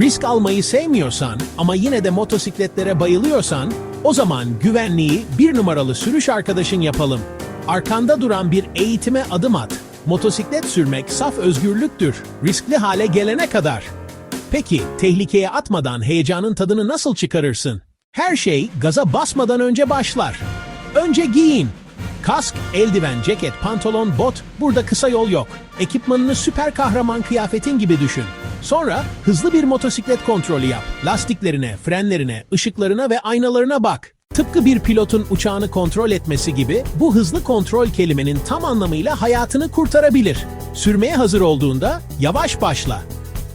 Risk almayı sevmiyorsan ama yine de motosikletlere bayılıyorsan o zaman güvenliği bir numaralı sürüş arkadaşın yapalım. Arkanda duran bir eğitime adım at. Motosiklet sürmek saf özgürlüktür. Riskli hale gelene kadar. Peki tehlikeye atmadan heyecanın tadını nasıl çıkarırsın? Her şey gaza basmadan önce başlar. Önce giyin. Kask, eldiven, ceket, pantolon, bot, burada kısa yol yok. Ekipmanını süper kahraman kıyafetin gibi düşün. Sonra hızlı bir motosiklet kontrolü yap. Lastiklerine, frenlerine, ışıklarına ve aynalarına bak. Tıpkı bir pilotun uçağını kontrol etmesi gibi bu hızlı kontrol kelimenin tam anlamıyla hayatını kurtarabilir. Sürmeye hazır olduğunda yavaş başla.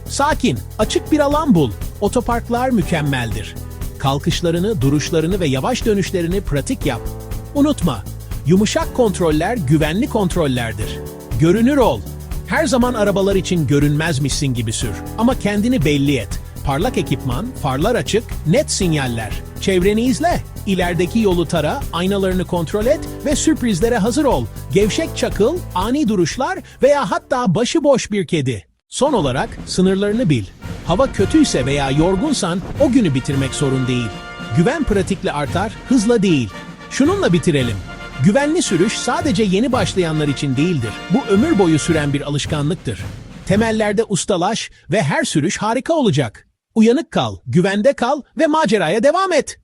Sakin, açık bir alan bul. Otoparklar mükemmeldir. Kalkışlarını, duruşlarını ve yavaş dönüşlerini pratik yap. Unutma, yumuşak kontroller güvenli kontrollerdir. Görünür ol. Her zaman arabalar için görünmezmişsin gibi sür. Ama kendini belli et. Parlak ekipman, farlar açık, net sinyaller. Çevreni izle. İlerideki yolu tara, aynalarını kontrol et ve sürprizlere hazır ol. Gevşek çakıl, ani duruşlar veya hatta başıboş bir kedi. Son olarak sınırlarını bil. Hava kötüyse veya yorgunsan o günü bitirmek sorun değil. Güven pratikle artar, hızla değil. Şununla bitirelim. Güvenli sürüş sadece yeni başlayanlar için değildir. Bu ömür boyu süren bir alışkanlıktır. Temellerde ustalaş ve her sürüş harika olacak. Uyanık kal, güvende kal ve maceraya devam et.